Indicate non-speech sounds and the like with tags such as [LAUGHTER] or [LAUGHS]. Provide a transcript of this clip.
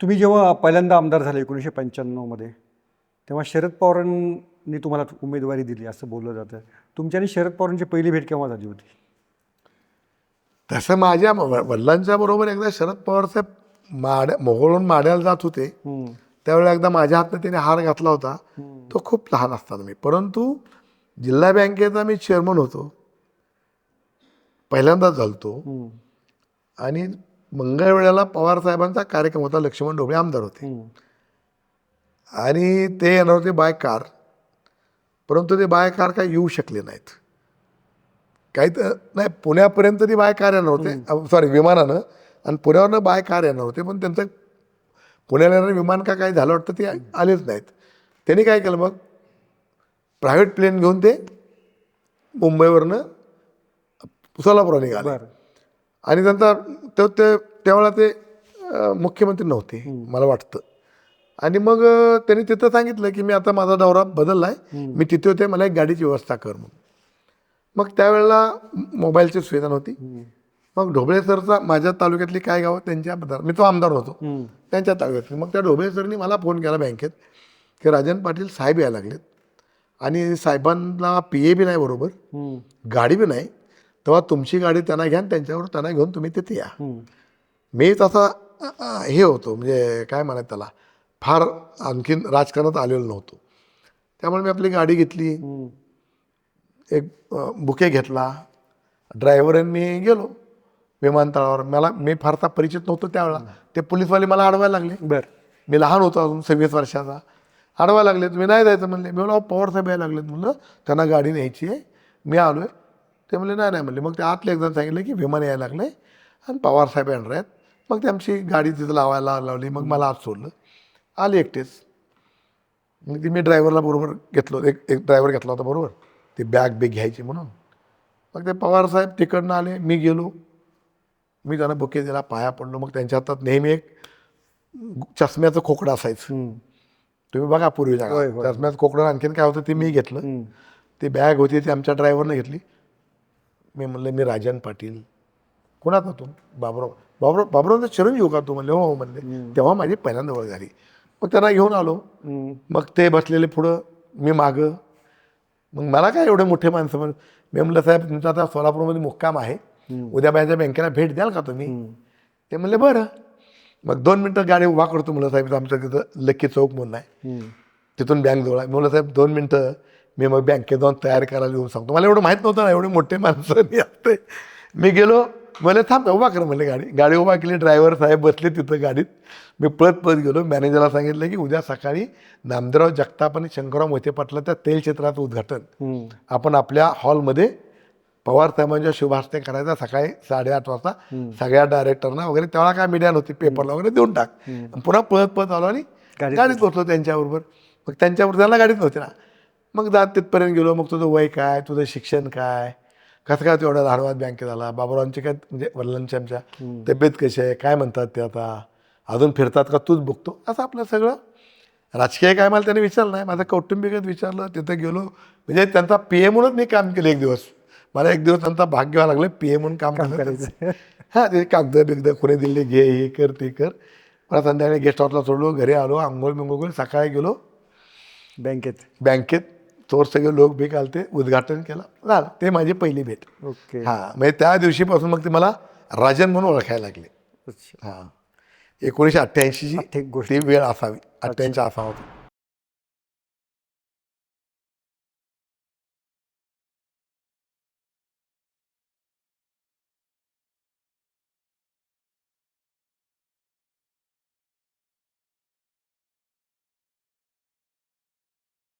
तुम्ही जेव्हा पहिल्यांदा आमदार झाले एकोणीसशे पंच्याण्णवमध्ये तेव्हा शरद पवारांनी तुम्हाला उमेदवारी दिली असं बोललं जातं. तुमच्या आणि शरद पवारांची पहिली भेट केव्हा झाली होती? तसं माझ्या वडिलांच्या बरोबर एकदा शरद पवारचे माड्या मोहोळून माड्याला जात होते. त्यावेळेला एकदा माझ्या हातनं त्याने हार घातला होता. तो खूप लहान असताना मी. परंतु जिल्हा बँकेचा मी चेअरमन होतो. पहिल्यांदाच झालतो. आणि मंगळवेळेला पवार साहेबांचा कार्यक्रम होता लक्ष्मण ढोबळे आमदार होते. आणि ते येणार होते बाय कार. परंतु ते बाय कार काय येऊ शकले नाहीत. काही तर नाही पुण्यापर्यंत ती बाय कार येणार होते. सॉरी विमानानं. आणि पुण्यावरनं बाय कार येणार होते. पण त्यांचं पुण्याला येणारं विमान का काय झालं वाटतं ते आलेच नाहीत. त्यांनी काय केलं मग? प्रायव्हेट प्लेन घेऊन ते मुंबईवरनं सोलापूरला निघाले. आणि त्यांचा ते ते त्यावेळेला ते मुख्यमंत्री नव्हते मला वाटतं. आणि मग त्यांनी तिथं सांगितलं की मी आता माझा दौरा बदलला आहे मी तिथे होते मला एक गाडीची व्यवस्था कर म्हणून. मग त्यावेळेला मोबाईलची सुविधा नव्हती. मग ढोबळे सरचा माझ्या तालुक्यातली काय गावं त्यांच्या मी तो आमदार होतो. त्यांच्या तालुक्यातली मग त्या ढोबळे सरनी मला फोन केला बँकेत की राजन पाटील साहेब यायला लागलेत. आणि साहेबांना पी ए बी नाही बरोबर. गाडी बी नाही. तेव्हा तुमची गाडी त्यांना घ्या आणि त्यांच्यावर त्यांना घेऊन तुम्ही तिथे या. मी तसा हे होतो. म्हणजे काय म्हणायचं त्याला? फार आणखीन राजकारणात आलेलो नव्हतो. त्यामुळे मी आपली गाडी घेतली. एक बुके घेतला. ड्रायव्हर मी गेलो विमानतळावर. मला मी फारसा परिचित नव्हतो त्यावेळेला. ते पोलीसवाले मला अडवायला लागले. बरं. मी लहान होतो अजून सव्वीस वर्षाचा. अडवायला लागले. तुम्ही नाही जायचं म्हणले. मी म्हणलं पवार साहेब यायला लागलेत म्हणलं. त्यांना गाडी न्यायची आहे. मी आलो आहे ते म्हणले नाही नाही म्हणले. मग ते आतले एकदा सांगितलं की विमान यायला लागलं आणि पवार साहेब येणार आहेत. मग ते आमची गाडी तिथं लावायला लावली. मग मला आत सोडलं. आले एकटेच. मग ती मी ड्रायव्हरला बरोबर घेतलो. एक एक ड्रायव्हर घेतला होता बरोबर. ती बॅग बिग घ्यायची म्हणून. मग ते पवार साहेब तिकडनं आले. मी गेलो. मी त्यांना बुके दिला. पाया पडलो. मग त्यांच्या हातात नेहमी एक चष्म्याचं खोकडं असायचं. तुम्ही बघा काळात. होय. चष्म्याचं खोकडं आणखीन काय होतं ते मी घेतलं. ती बॅग होती ती आमच्या ड्रायव्हरनं घेतली. मी म्हणलं मी राजन पाटील. कोणाचा होतो बाबराव बाबराव बाबरावचा चिरंजीव का तू म्हणले? हो हो म्हणले. तेव्हा माझी पहिल्यांदा ओळख झाली. मग त्यांना घेऊन आलो. मग ते बसलेले पुढं मी मागं. मग मला काय एवढे मोठे माणसं म्हण मी म्हणलं साहेब तुमचा आता सोलापूरमध्ये मुक्काम आहे. उद्या माझ्या बँकेला भेट द्याल का तुम्ही? ते म्हणले बरं. मग दोन मिनटं गाडी उभा करतो म्हणलं साहेब आमचं तिथं लक्की चौक म्हणून आहे. तिथून बँक जवळ आहे. मी म्हणलं साहेब दोन मिनटं मी मग बँकेत जाऊन तयार करायला येऊन सांगतो. मला एवढं माहीत नव्हतं ना एवढे मोठे माणसं मी [LAUGHS] असते. मी गेलो मला थांब उभा कर म्हणले गाडी. गाडी उभा केली ड्रायव्हर साहेब बसले तिथं गाडीत. मी पळत पळत गेलो. मॅनेजरला सांगितलं की उद्या सकाळी नामदेवराव जगताप आणि शंकरराव मोहिते पाटलाच्या तेल क्षेत्राचं उद्घाटन. आपण आपल्या हॉलमध्ये पवार साहेबांच्या शुभारते करायचा सकाळी साडेआठ वाजता. सगळ्या डायरेक्टरना वगैरे तेव्हा काय मीडिया नव्हती पेपरला वगैरे देऊन टाक. पुन्हा पळत पळत आलो आणि गाडीत गाडीत बसलो त्यांच्याबरोबर. मग त्यांच्याबरोबर त्यांना गाडीत नव्हती ना. मग जात तिथपर्यंत गेलो मग तुझं वय काय तुझं शिक्षण काय? कसं काय तेवढ्या धाडवात बँकेत आला बाबारावांची काय म्हणजे वडिलांची आमच्या तब्येत कशी आहे? काय म्हणतात ते आता? अजून फिरतात का तूच बघतो? असं आपलं सगळं. राजकीय काय मला त्याने विचारलं नाही. माझं कौटुंबिकच विचारलं. तिथं गेलो. म्हणजे त्यांचा पी ए म्हणून मी काम केलं एक दिवस. मला एक दिवस त्यांचा भाग घ्यावं लागलं. पी ए म्हणून काम करायचं. हां ते कागद बिगद कोणी दिले घे हे कर ते कर. मला संध्याकाळी गेस्ट हाऊसला सोडलो. घरी आलो आंघोळ करून सकाळी गेलो. बँकेत. बँकेत. चोर सगळे लोक बी आलते उद्घाटन केलं. झालं. ते माझी पहिली भेट. ओके. हां. म्हणजे त्या दिवशीपासून मग ते मला राजन म्हणून ओळखायला लागले. हां. एकोणीसशे अठ्ठ्याऐंशीची गोष्ट ती वेळ असावी. अठ्ठ्याऐंशी असा होता